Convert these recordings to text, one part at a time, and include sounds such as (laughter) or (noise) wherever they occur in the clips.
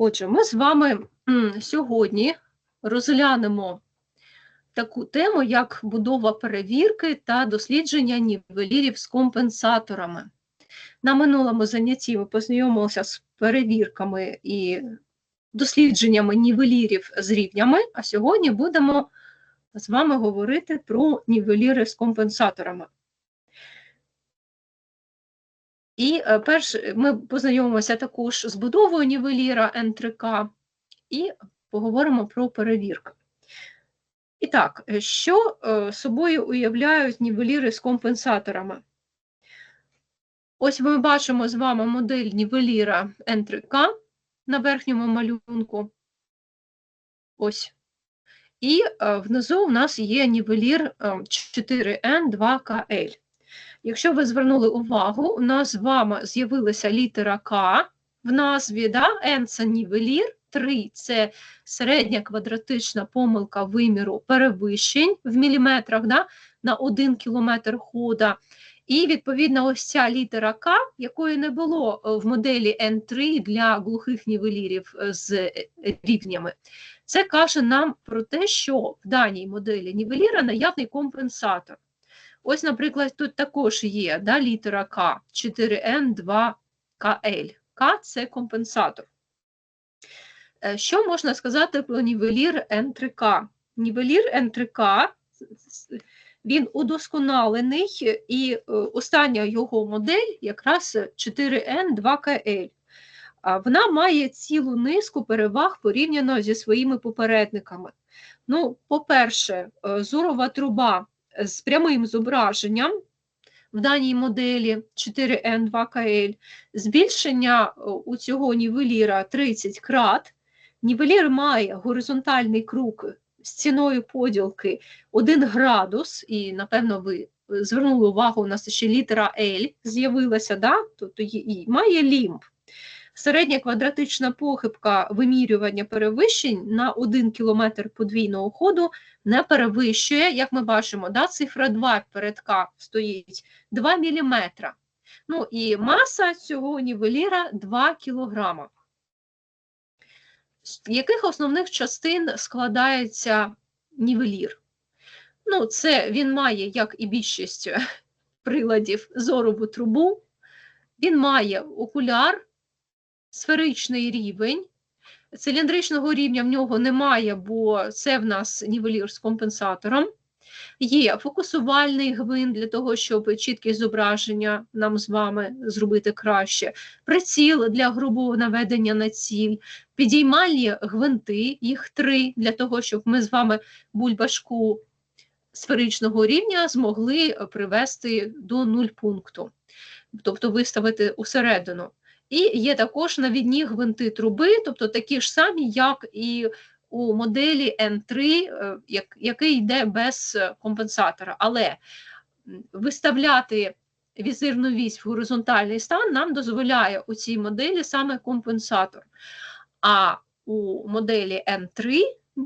Отже, ми з вами сьогодні розглянемо таку тему, як будова перевірки та дослідження нівелірів з компенсаторами. На минулому занятті ми познайомилися з перевірками і дослідженнями нівелірів з рівнями, а сьогодні будемо з вами говорити про нівеліри з компенсаторами. І е, перш ми познайомимося також з будовою нівеліра N3K і поговоримо про перевірку. І так, е, що е, собою уявляють нівеліри з компенсаторами? Ось ми бачимо з вами модель нівеліра N3K на верхньому малюнку. Ось. І внизу у нас є нівелір е, 4N2KL. Якщо ви звернули увагу, у нас з вами з'явилася літера К в назві, да? N це нівелір, 3 це середня квадратична помилка виміру перевищень в міліметрах да? на 1 кілометр хода. І, відповідно, ось ця літера К, якої не було е, в моделі N3 для глухих нівелірів е, з е, рівнями. Це каже нам про те, що в даній моделі нівеліра наявний компенсатор. Ось, наприклад, тут також є да, літера К, 4N2KL. К це компенсатор. Е, Що можна сказати про нівелір N3K? Нівелір N3K, він удосконалений, і е, остання його модель якраз 4N2KL. Вона має цілу низку переваг порівняно зі своїми попередниками. Ну, По-перше, е, зорова труба з прямим зображенням в даній моделі 4N2KL, збільшення у цього нівеліра 30 крат. Нівелір має горизонтальний круг з ціною поділки 1 градус, і, напевно, ви звернули увагу, у нас ще літера L з'явилася, да? тобто має лімб. Середня квадратична похибка вимірювання перевищень на 1 км подвійного ходу не перевищує, як ми бачимо, да, цифра 2 перед К стоїть 2 мм. Ну і маса цього нівеліра 2 кг. З яких основних частин складається нівелір? Ну, це він має, як і більшість приладів, зорову трубу, він має окуляр сферичний рівень. Циліндричного рівня в нього немає, бо це в нас нівелір з компенсатором. Є фокусувальний гвинт для того, щоб чіткість зображення нам з вами зробити краще, приціл для грубого наведення на ціль, підіймальні гвинти, їх три, для того, щоб ми з вами бульбашку сферичного рівня змогли привести до нуль пункту, тобто виставити усередину. І є також навідні гвинти труби, тобто такі ж самі, як і у моделі N3, як, який йде без компенсатора. Але виставляти візирну вісь в горизонтальний стан нам дозволяє у цій моделі саме компенсатор. А у моделі N3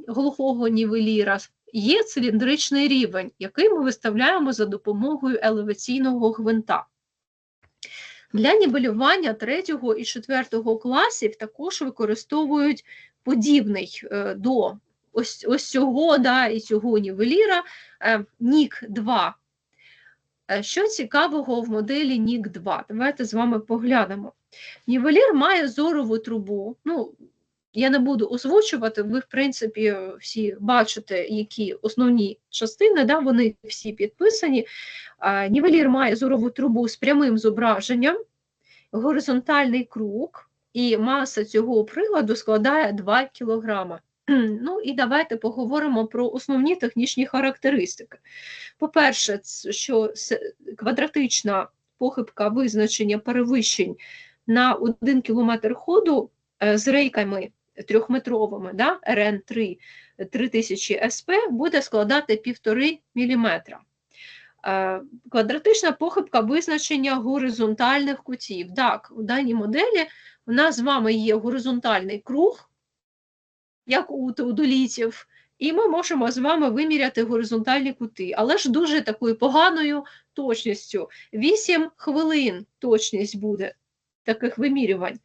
глухого нівеліра є циліндричний рівень, який ми виставляємо за допомогою елеваційного гвинта. Для нівелювання 3 і 4 класів також використовують подібний е, до ось ось цього да, і цього нівеліра е, нік 2. Е, що цікавого в моделі нік 2? Давайте з вами поглянемо. Нівелір має зорову трубу. ну, Я не буду озвучувати, ви, в принципі, всі бачите, які основні частини, да, вони всі підписані. Нівелір має зорову трубу з прямим зображенням, горизонтальний круг, і маса цього приладу складає 2 кг. (clears throat) Ну і давайте поговоримо про основні технічні характеристики. По-перше, що квадратична похибка визначення перевищень на 1 км ходу з рейками трьохметровими, да, РН3 3000 СП буде складати 1,5 мм. Квадратична похибка визначення горизонтальних кутів. Так, у даній моделі у нас з вами є горизонтальний круг, як у теодолітів, і ми можемо з вами виміряти горизонтальні кути, але ж дуже такою поганою точністю. 8 хвилин точність буде. Таких вимірювань.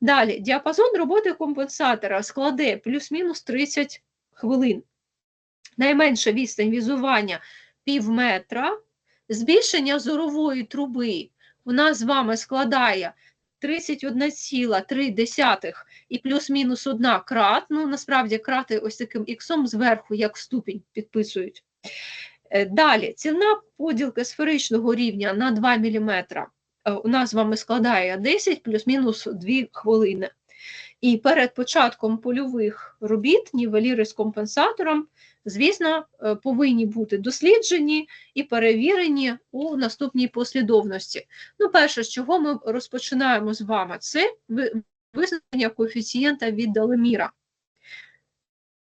Далі, діапазон роботи компенсатора складе плюс-мінус 30 хвилин. Найменша відстань візування пів метра. Збільшення зорової труби у нас з вами складає 31,3 і плюс-мінус одна крат. Ну, насправді крати ось таким іксом зверху, як ступінь, підписують. Е, Далі, ціна поділки сферичного рівня на 2 мм у нас з вами складає 10 плюс-мінус 2 хвилини. І перед початком польових робіт нівеліри з компенсатором, звісно, е, повинні бути досліджені і перевірені у наступній послідовності. Ну, перше, з чого ми розпочинаємо з вами, це ви- визначення коефіцієнта від Далеміра.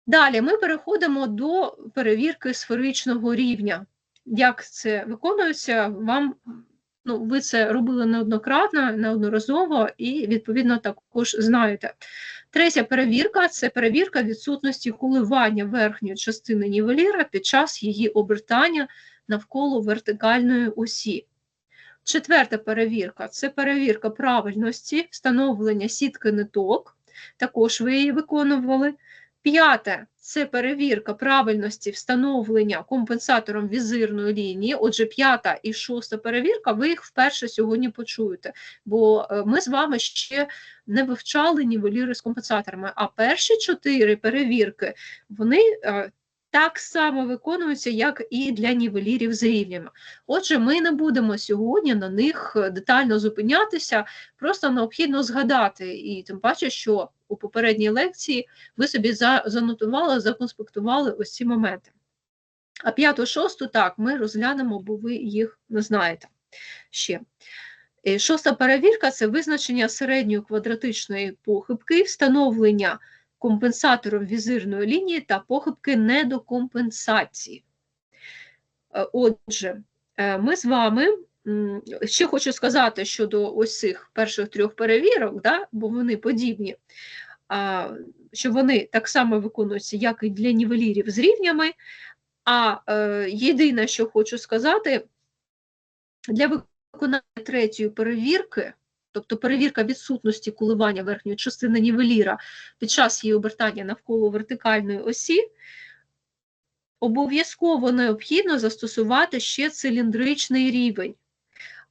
Далі ми переходимо до перевірки сферичного рівня. Як це виконується, вам ну, ви це робили неоднократно, неодноразово і, відповідно, також знаєте. Третя перевірка це перевірка відсутності коливання верхньої частини нівеліра під час її обертання навколо вертикальної осі. Четверта перевірка це перевірка правильності встановлення сітки ниток. Також ви її виконували. П'яте це перевірка правильності встановлення компенсатором візирної лінії. Отже, п'ята і шоста перевірка, ви їх вперше сьогодні почуєте, бо е, ми з вами ще не вивчали нівеліри з компенсаторами. А перші чотири перевірки вони е, так само виконуються, як і для нівелірів з рівнями. Отже, ми не будемо сьогодні на них детально зупинятися, просто необхідно згадати, і тим паче, що у попередній лекції ви собі за, занотували, законспектували ось ці моменти. А п'яту, шосту, так, ми розглянемо, бо ви їх не знаєте ще. Е, Шоста перевірка це визначення середньої квадратичної похибки, встановлення компенсатором візирної лінії та похибки недокомпенсації. Е, Отже, е, ми з вами ще хочу сказати щодо ось цих перших трьох перевірок, да, бо вони подібні, що вони так само виконуються, як і для нівелірів з рівнями. А е, єдине, що хочу сказати, для виконання третьої перевірки, тобто перевірка відсутності коливання верхньої частини нівеліра під час її обертання навколо вертикальної осі, обов'язково необхідно застосувати ще циліндричний рівень.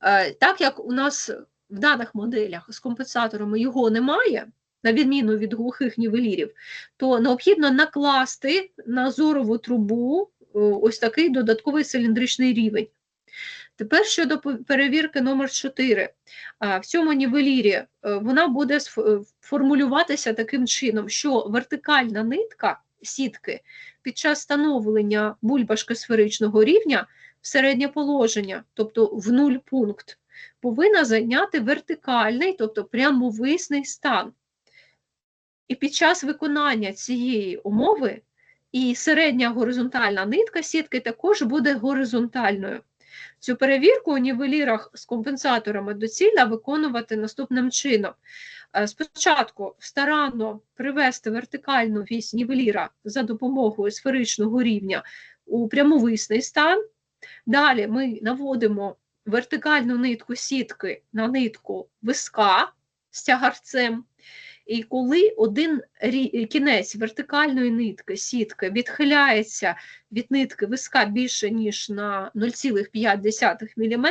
Е, Так як у нас в даних моделях з компенсаторами його немає, на відміну від глухих нівелірів, то необхідно накласти на зорову трубу е, ось такий додатковий циліндричний рівень. Тепер щодо перевірки номер 4. В цьому нівелірі е, вона буде е, формулюватися таким чином, що вертикальна нитка сітки під час встановлення бульбашки сферичного рівня в середнє положення, тобто в нуль пункт, повинна зайняти вертикальний, тобто прямовисний стан. І під час виконання цієї умови і середня горизонтальна нитка сітки також буде горизонтальною. Цю перевірку у нівелірах з компенсаторами доцільно виконувати наступним чином. Е, Спочатку старанно привести вертикальну вісь нівеліра за допомогою сферичного рівня у прямовисний стан. Далі ми наводимо вертикальну нитку сітки на нитку виска з тягарцем. І коли один кінець вертикальної нитки сітки відхиляється від нитки виска більше, ніж на 0,5 мм,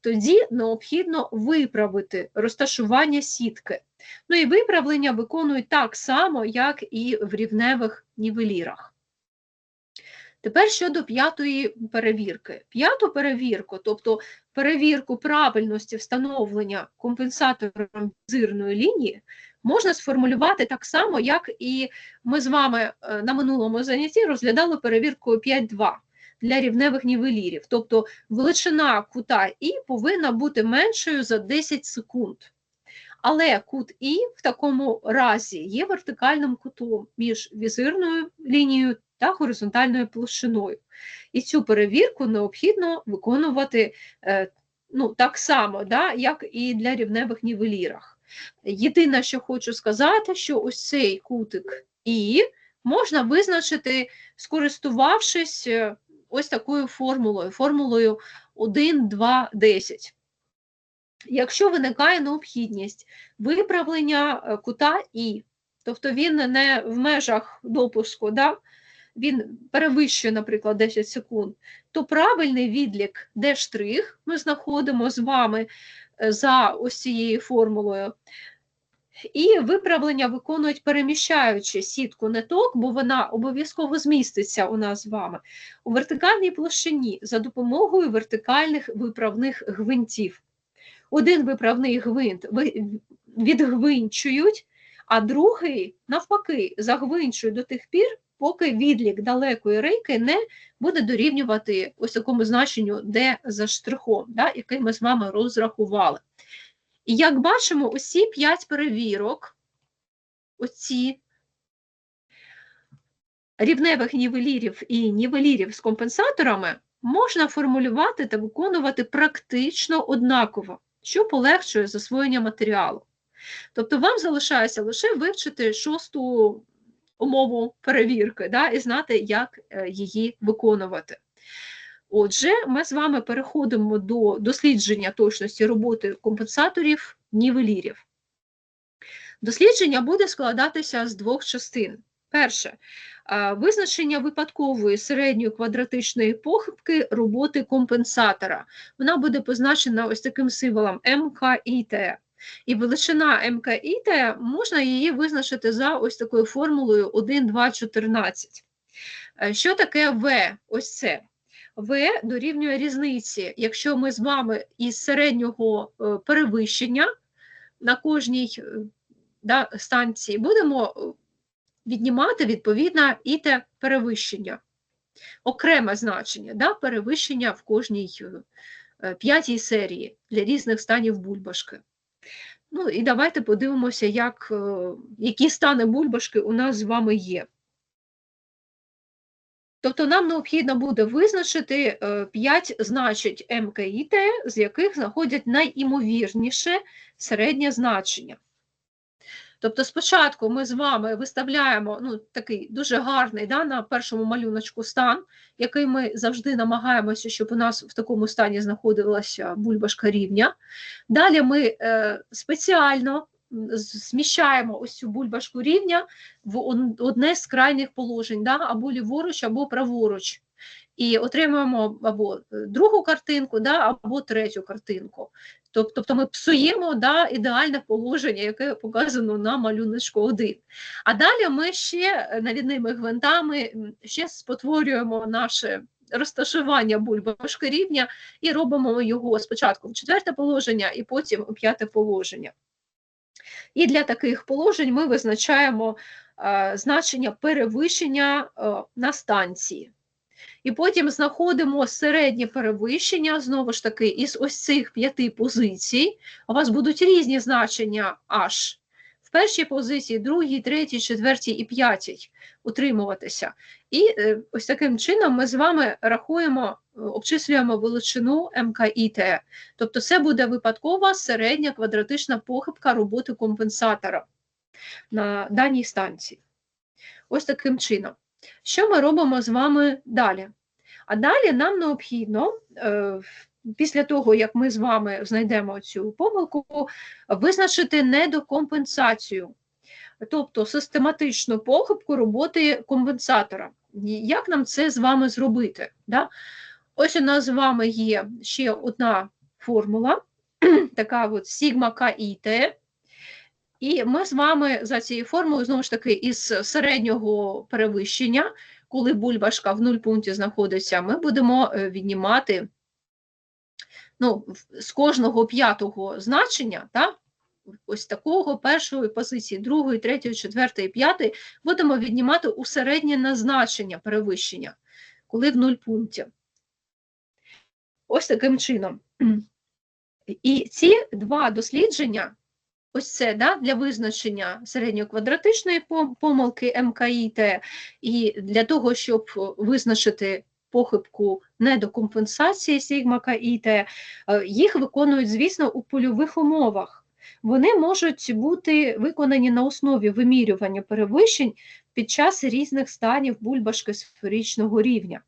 тоді необхідно виправити розташування сітки. Ну і виправлення виконують так само, як і в рівневих нівелірах. Тепер щодо п'ятої перевірки. П'яту перевірку, тобто перевірку правильності встановлення компенсатором зирної лінії, можна сформулювати так само, як і ми з вами е, на минулому занятті розглядали перевірку 5.2 для рівневих нівелірів. Тобто величина кута І повинна бути меншою за 10 секунд. Але кут І в такому разі є вертикальним кутом між візирною лінією та горизонтальною площиною. І цю перевірку необхідно виконувати е, ну, так само, да, як і для рівневих нівелірах. Єдине, що хочу сказати, що ось цей кутик І можна визначити, скористувавшись е, ось такою формулою, формулою 1, 2, 10. Якщо виникає необхідність виправлення е, кута І, тобто він не в межах допуску, да, він перевищує, наприклад, 10 секунд, то правильний відлік штрих ми знаходимо з вами е, за ось цією формулою. І виправлення виконують переміщаючи сітку ниток, бо вона обов'язково зміститься у нас з вами у вертикальній площині за допомогою вертикальних виправних гвинтів. Один виправний гвинт відгвинчують, а другий, навпаки, загвинчують до тих пір, поки відлік далекої рейки не буде дорівнювати ось такому значенню, де за штрихом, да, який ми з вами розрахували. І як бачимо, усі п'ять перевірок, оці рівневих нівелірів і нівелірів з компенсаторами можна формулювати та виконувати практично однаково, що полегшує засвоєння матеріалу. Тобто вам залишається лише вивчити шосту умову перевірки да, і знати, як е, її виконувати. Отже, ми з вами переходимо до дослідження точності роботи компенсаторів нівелірів. Дослідження буде складатися з двох частин. Перше визначення випадкової середньої квадратичної похибки роботи компенсатора. Вона буде позначена ось таким символом МКІТ. І величина МКІТ можна її визначити за ось такою формулою 1, 2, 14. Що таке В? Ось це. В дорівнює різниці, якщо ми з вами із середнього е, перевищення на кожній е, да, станції будемо е, віднімати відповідно і те перевищення, окреме значення, да, перевищення в кожній п'ятій серії для різних станів бульбашки. Ну і давайте подивимося, як, які стани бульбашки у нас з вами є. Тобто нам необхідно буде визначити 5 е, значень МКІТ, з яких знаходять найімовірніше середнє значення. Тобто, спочатку ми з вами виставляємо ну, такий дуже гарний да, на першому малюночку стан, який ми завжди намагаємося, щоб у нас в такому стані знаходилася бульбашка рівня. Далі ми е, спеціально зміщаємо ось цю бульбашку рівня в одне з крайніх положень, да, або ліворуч, або праворуч. І отримуємо або е, другу картинку, да, або третю картинку. Тобто ми псуємо да, ідеальне положення, яке показано на малюночку 1. А далі ми ще е, навідними гвинтами ще спотворюємо наше розташування бульбашки рівня і робимо його спочатку в четверте положення, і потім у п'яте положення. І для таких положень ми визначаємо е, значення перевищення е, на станції. І потім знаходимо середнє перевищення, знову ж таки, із ось цих п'яти позицій. У вас будуть різні значення аж в першій позиції, другій, третій, четвертій і п'ятій утримуватися. І е, ось таким чином ми з вами рахуємо обчислюємо величину МКІТ. Тобто це буде випадкова середня квадратична похибка роботи компенсатора на даній станції. Ось таким чином. Що ми робимо з вами далі? А далі нам необхідно, е, після того, як ми з вами знайдемо цю помилку, визначити недокомпенсацію, тобто систематичну похибку роботи компенсатора. Як нам це з вами зробити? Да? Ось у нас з вами є ще одна формула, (clears throat) така от сігма КІТ. І ми з вами за цією формулою, знову ж таки, із середнього перевищення, коли бульбашка в нуль пункті знаходиться, ми будемо е, віднімати ну, з кожного п'ятого значення, так, ось такого першої позиції, другої, третьої, четвертої, п'ятої, будемо віднімати усереднє назначення перевищення, коли в нуль пункті. Ось таким чином. І ці два дослідження, ось це да, для визначення середньоквадратичної помилки МКІТ, і для того, щоб визначити похибку недокомпенсації сігма КІТ, е, їх виконують, звісно, у польових умовах. Вони можуть бути виконані на основі вимірювання перевищень під час різних станів бульбашки сферичного рівня.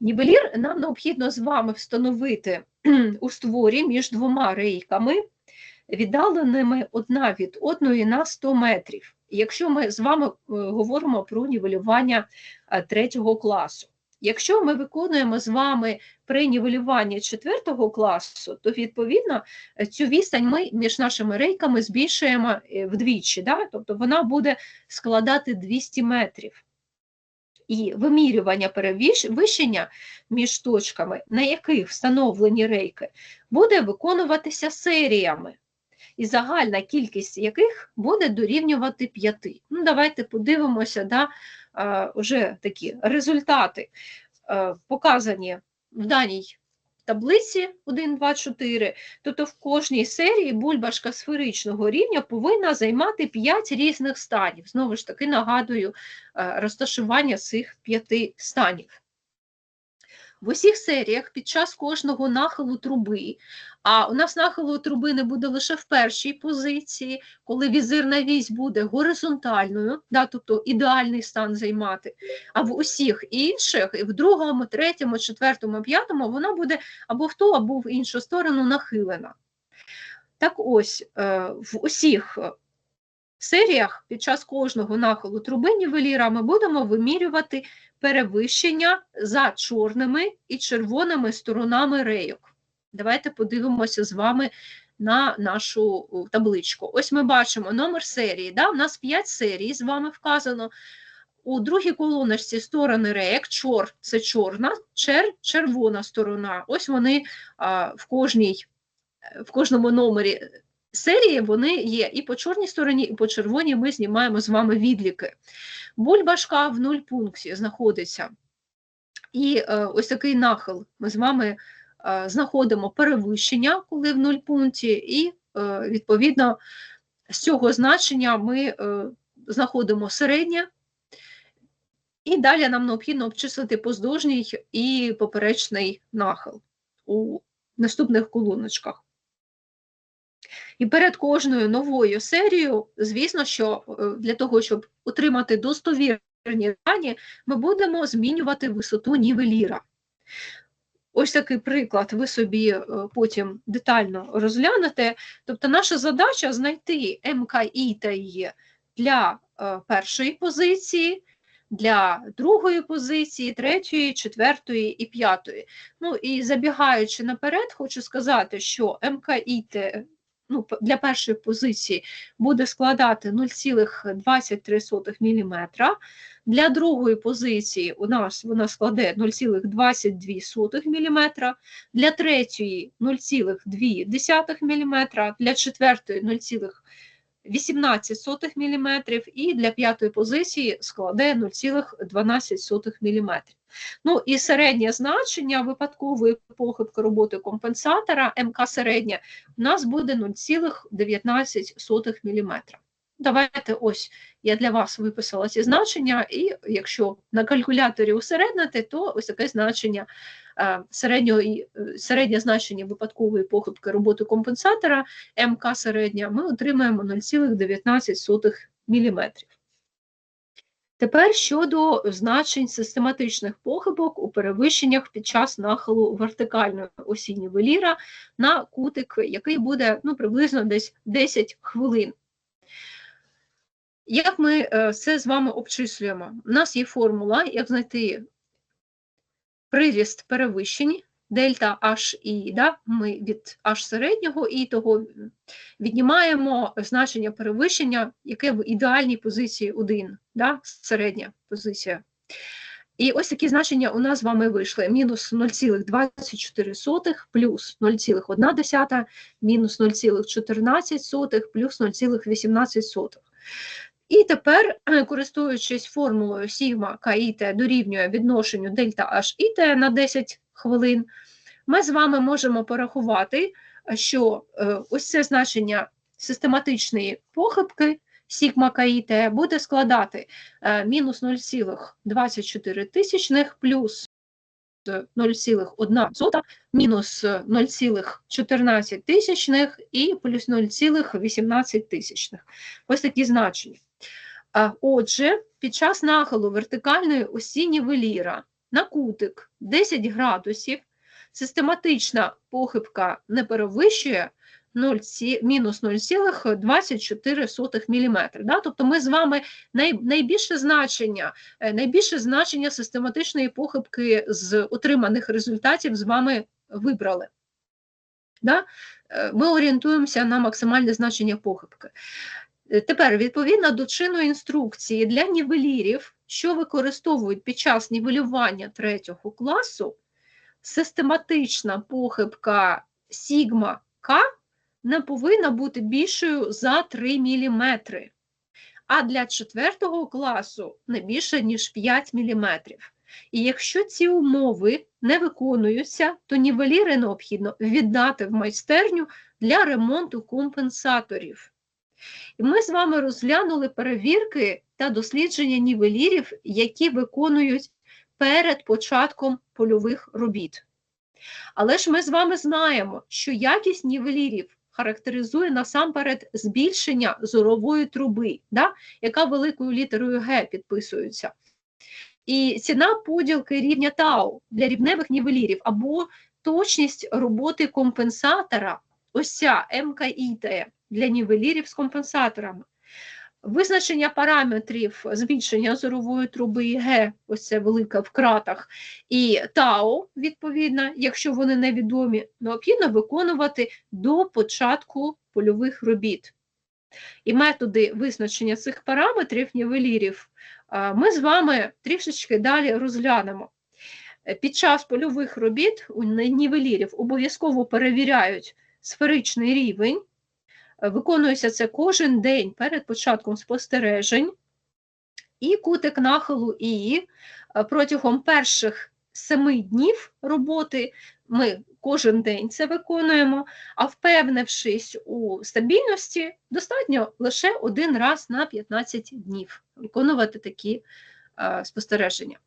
Нівелір нам необхідно з вами встановити у створі між двома рейками, віддаленими одна від одної на 100 метрів. Якщо ми з вами е, говоримо про нівелювання е, третього класу. Якщо ми виконуємо з вами при нівелюванні четвертого класу, то відповідно цю відстань ми між нашими рейками збільшуємо е, вдвічі, да? тобто вона буде складати 200 метрів. І вимірювання перевищення між точками, на яких встановлені рейки, буде виконуватися серіями, і загальна кількість яких буде дорівнювати 5. Ну, Давайте подивимося да, вже такі результати, показані в даній таблиці 1, 2, 4, тобто в кожній серії бульбашка сферичного рівня повинна займати 5 різних станів. Знову ж таки, нагадую розташування цих п'яти станів. В усіх серіях під час кожного нахилу труби, а у нас нахилу труби не буде лише в першій позиції, коли візирна вісь буде горизонтальною, да, тобто ідеальний стан займати, а в усіх інших, в другому, третьому, четвертому, п'ятому, вона буде або в ту, або в іншу сторону нахилена. Так ось, е, в усіх серіях під час кожного нахилу труби нівеліра ми будемо вимірювати перевищення за чорними і червоними сторонами рейок. Давайте подивимося з вами на нашу табличку. Ось ми бачимо номер серії. Да? У нас 5 серій з вами вказано. У другій колоночці сторони рейок, чор це чорна, чер червона сторона. Ось вони а, в кожній, в кожному номері серії вони є і по чорній стороні, і по червоній ми знімаємо з вами відліки. Бульбашка в нуль пункті знаходиться. І е, ось такий нахил ми з вами е, знаходимо перевищення, коли в нуль пункті, і, е, відповідно, з цього значення ми знаходимо середнє, і далі нам необхідно обчислити поздовжній і поперечний нахил у наступних колоночках. І перед кожною новою серією, звісно, що е, для того, щоб отримати достовірні дані, ми будемо змінювати висоту нівеліра. Ось такий приклад, ви собі е, потім детально розглянете. Тобто, наша задача знайти МКІ та Є для е, першої позиції, для другої позиції, третьої, четвертої і п'ятої. Ну і забігаючи наперед, хочу сказати, що МКІТ ну, для першої позиції буде складати 0,23 мм. Для другої позиції у нас вона складе 0,22 мм, для третьої 0,2 мм, для четвертої 0,2 18 мм і для п'ятої позиції складе 0,12 мм. Ну і середнє значення випадкової похибки роботи компенсатора МК середня у нас буде 0,19 мм. Давайте ось я для вас виписала ці значення, і якщо на калькуляторі усереднити, то ось таке значення середнього, е, середнє значення випадкової похибки роботи компенсатора МК середня, ми отримаємо 0,19 мм. Тепер щодо значень систематичних похибок у перевищеннях під час нахилу вертикальної осі нівеліра на кутик, який буде ну, приблизно десь 10 хвилин. Як ми е, це з вами обчислюємо? У нас є формула, як знайти приріст перевищень дельта H і, да, ми від H середнього і того віднімаємо значення перевищення, яке в ідеальній позиції 1, да, середня позиція. І ось такі значення у нас з вами вийшли: мінус 0,24 плюс 0,1, мінус 0,14 плюс 0,18. І тепер, е, користуючись формулою сігма КІТ дорівнює відношенню дельта H і на 10 хвилин, ми з вами можемо порахувати, що е, ось це значення систематичної похибки сігма КІТ буде складати е, мінус 0,24 тисячних плюс 0,1 мінус 0,14 тисячних і плюс 0,18 тисячних. Ось такі значення. Отже, під час нахилу вертикальної осі нівеліра на кутик 10 градусів, систематична похибка не перевищує 0, мінус 0,24 мм. Да? Тобто ми з вами най, найбільше значення, е, найбільше значення систематичної похибки з отриманих результатів з вами вибрали. Да? Е, Ми орієнтуємося на максимальне значення похибки. Е, Тепер, відповідно до чинної інструкції для нівелірів, що використовують під час нівелювання третього класу, систематична похибка сігма К не повинна бути більшою за 3 мм, а для четвертого класу не більше, ніж 5 мм. І якщо ці умови не виконуються, то нівеліри необхідно віддати в майстерню для ремонту компенсаторів. І ми з вами розглянули перевірки та дослідження нівелірів, які виконують перед початком польових робіт. Але ж ми з вами знаємо, що якість нівелірів характеризує насамперед збільшення зорової труби, да, яка великою літерою Г підписується. І ціна поділки рівня тау для рівневих нівелірів або точність роботи компенсатора, ось ця МКІТ для нівелірів з компенсаторами. Визначення параметрів збільшення зорової труби Г, ось це велика в кратах, і ТАО, відповідно, якщо вони невідомі, необхідно виконувати до початку польових робіт. І методи визначення цих параметрів нівелірів ми з вами трішечки далі розглянемо. Під час польових робіт у нівелірів обов'язково перевіряють сферичний рівень, Виконується це кожен день перед початком спостережень, і кутик нахилу І протягом перших семи днів роботи ми кожен день це виконуємо, а впевнившись у стабільності, достатньо лише один раз на 15 днів виконувати такі спостереження.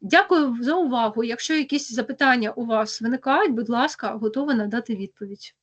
Дякую за увагу. Якщо якісь запитання у вас виникають, будь ласка, готова надати відповідь.